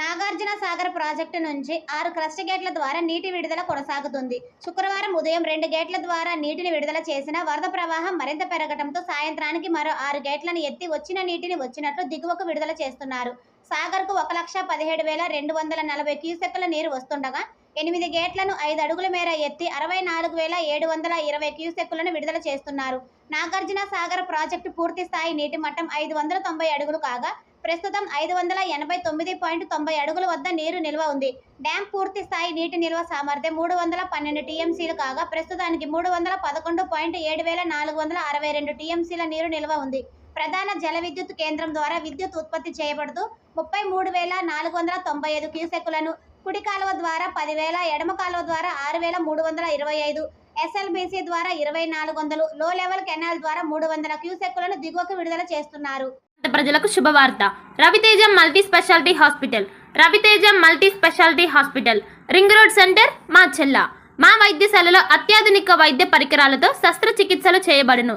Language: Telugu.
నాగార్జున సాగర్ ప్రాజెక్టు నుంచి ఆరు క్రస్ట్ గేట్ల ద్వారా నీటి విడుదల కొనసాగుతుంది. శుక్రవారం ఉదయం రెండు గేట్ల ద్వారా నీటిని విడుదల చేసిన వరద ప్రవాహం మరింత పెరగడంతో సాయంత్రానికి మరో ఆరు గేట్లను ఎత్తి వచ్చిన నీటిని వచ్చినట్లు దిగువకు విడుదల చేస్తున్నారు. సాగర్కు ఒక లక్ష పదిహేడు వేల రెండు వందల నలభై క్యూసెక్కుల నీరు వస్తుండగా ఎనిమిది గేట్లను ఐదు అడుగుల మేర ఎత్తి అరవై నాలుగు వేల ఏడు వందల ఇరవై క్యూసెక్కులను విడుదల చేస్తున్నారు. నాగార్జున సాగర్ ప్రాజెక్టు పూర్తి స్థాయి నీటి మట్టం ఐదు వందల తొంభై అడుగులు కాగా ప్రస్తుతం ఐదు వందల ఎనభై తొమ్మిది పాయింట్ తొంభై అడుగుల వద్ద నీరు నిల్వ ఉంది. డ్యాం పూర్తి స్థాయి నీటి నిల్వ సామర్థ్యం మూడు వందల పన్నెండు టీఎంసీలు కాగా ప్రస్తుతానికి మూడు వందల పదకొండు పాయింట్ ఏడు వేల నాలుగు వందల అరవై రెండు టీఎంసీల నీరు నిల్వ ఉంది. ప్రధాన జల విద్యుత్ కేంద్రం ద్వారా విద్యుత్ ఉత్పత్తి చేయబడుతూ ముప్పై మూడు వేల నాలుగు వందల తొంభై ఐదు క్యూసెక్కులను కుడి కాలువ ద్వారా పదివేల ఎడమ కాలువ ద్వారా ఆరు వేల మూడు వందల ఇరవై ఐదు ఎస్ఎల్బీసీ ద్వారా ఇరవై నాలుగు వందలు లో లెవెల్ కెనాల్ ద్వారా మూడు వందల క్యూసెక్కులను దిగువకు విడుదల చేస్తున్నారు. ప్రజలకు శుభవార్త. Raviteja multi speciality hospital Raviteja multi speciality hospital ring road centre మా చెల్ల మా వైద్యశాలలో అత్యాధునిక వైద్య పరికరాలతో శస్త్రచికిత్సలు చేయబడును.